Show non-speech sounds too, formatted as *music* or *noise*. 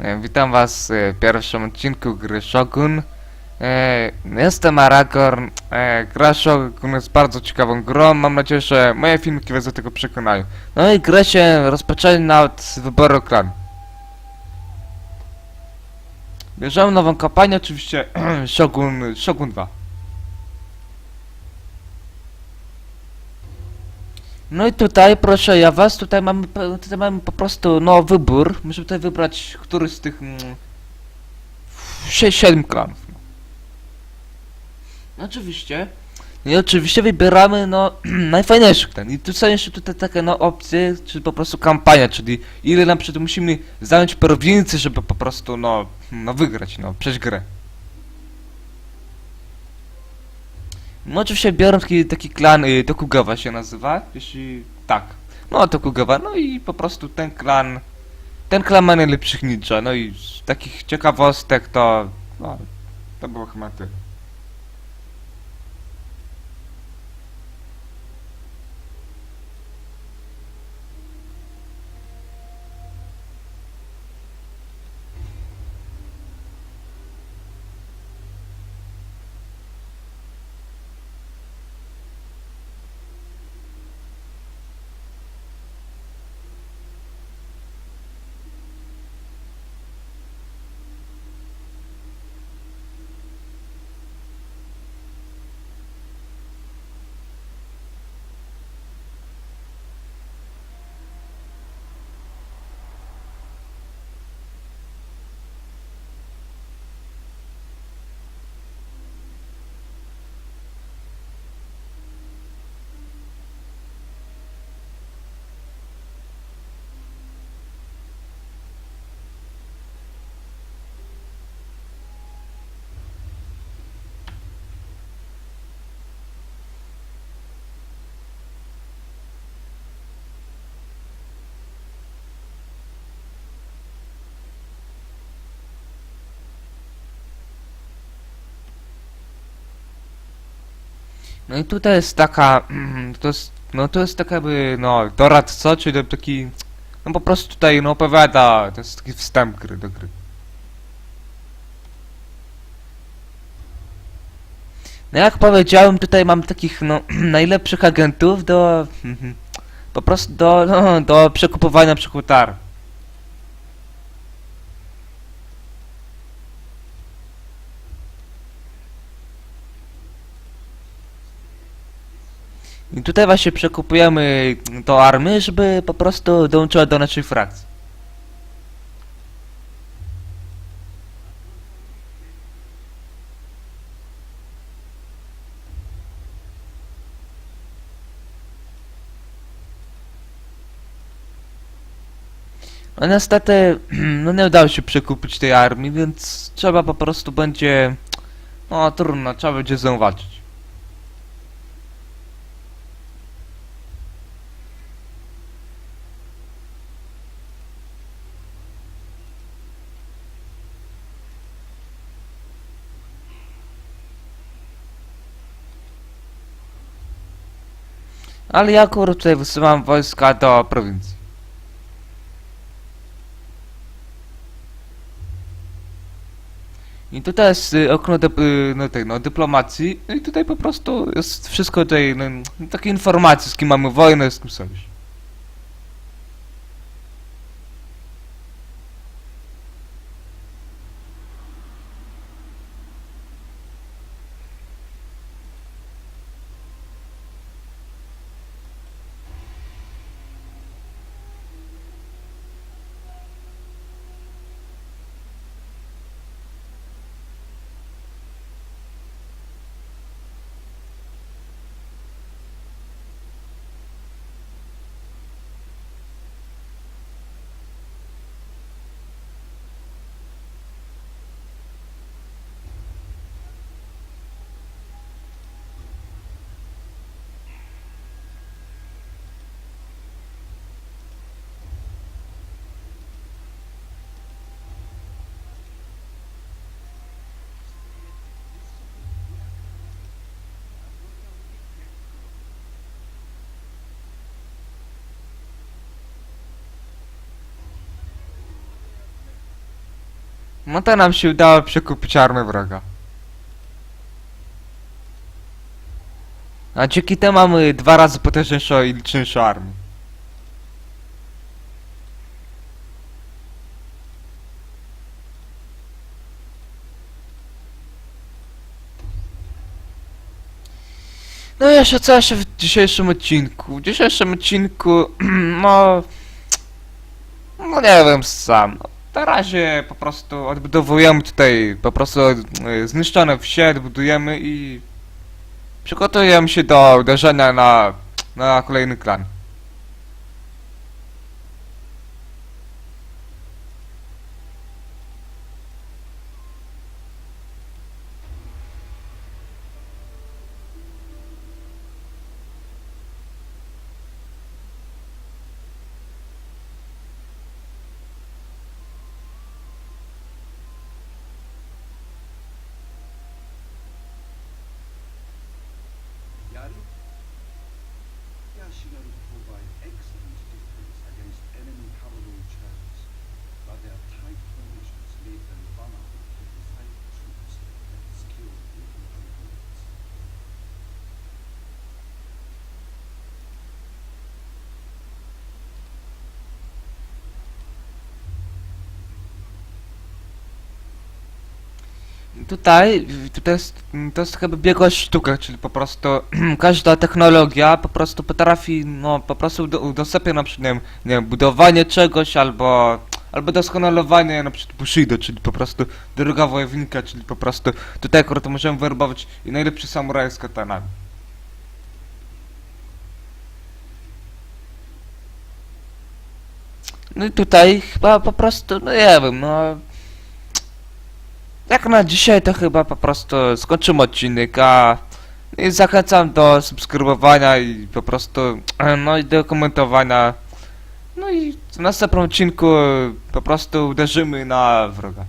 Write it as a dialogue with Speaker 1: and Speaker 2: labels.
Speaker 1: E, Witam was e, w pierwszym odcinku gry Shogun. E, Jestem Aragorn. Gra Shogun jest bardzo ciekawą grą. Mam nadzieję, że moje filmiki was do tego przekonają. No i grę się rozpoczęli od wyboru klan. Bierzemy nową kampanię, oczywiście *clears throat* Shogun, Shogun 2. No i tutaj, proszę ja was, tutaj mamy, tutaj mamy po prostu, no, wybór. Musimy tutaj wybrać, który z tych, mm, sie- siedem klanów. No. No Oczywiście. I oczywiście wybieramy, no, *clears throat* najfajniejszy klan. I tu są jeszcze tutaj takie, no, opcje, czy po prostu kampania, czyli ile na przykład musimy zająć prowincji, żeby po prostu, no, no, wygrać, no, przejść grę. No oczywiście biorę taki, taki klan y, Tokugawa się nazywa, jeśli tak. No Tokugawa, no i po prostu ten klan, ten klan ma najlepszych ninja, no i z takich ciekawostek to, no, to było chyba tyle. No i tutaj jest taka, mm, to jest, no to jest taka jakby, no, doradca, czyli taki, no po prostu tutaj, no opowiada, to jest taki wstęp gry do gry. No jak powiedziałem, tutaj mam takich, no, *clears throat* najlepszych agentów do, *clears throat* po prostu do, no, do przekupowania przekutar. I tutaj właśnie przekupujemy do armii, żeby po prostu dołączyła do naszej frakcji. No niestety, *clears throat* no nie udało się przekupić tej armii, więc trzeba po prostu będzie... No trudno, trzeba będzie zauważyć. Ale ja akurat tutaj wysyłam wojska do prowincji. I tutaj jest y, okno dy, y, no, tej, no, dyplomacji i tutaj po prostu jest wszystko tutaj, no, takie informacje, z kim mamy wojnę, z kim sojusz. No to nam się udało przekupić armię wroga. A dzięki temu mamy dwa razy potężniejszą i liczniejszą armię. No i jeszcze co jeszcze w dzisiejszym odcinku? W dzisiejszym odcinku, *clears throat* no... No nie wiem sam. Na razie po prostu odbudowujemy tutaj po prostu e, zniszczone wsie, odbudujemy i... Przygotujemy się do uderzenia na, na kolejny klan.
Speaker 2: Yashigaru provide excellent defense against enemy cavalry charges, but their tight formations leave them vulnerable to precise troops and skilled infantry
Speaker 1: Tutaj, tutaj jest, to jest chyba biegła sztuka, czyli po prostu *clears throat* każda technologia po prostu potrafi, no po prostu udostępnia na przykład, nie wiem, nie wiem, budowanie czegoś albo, albo doskonalowanie na przykład Bushido, czyli po prostu droga wojownika, czyli po prostu tutaj akurat możemy werbować i najlepszy samuraj z katanami. No i tutaj chyba po prostu, no nie wiem, no... Jak na dzisiaj to chyba po prostu skończymy odcinek, a i zachęcam do subskrybowania i po prostu no i do komentowania. No i w następnym odcinku po prostu uderzymy na wroga.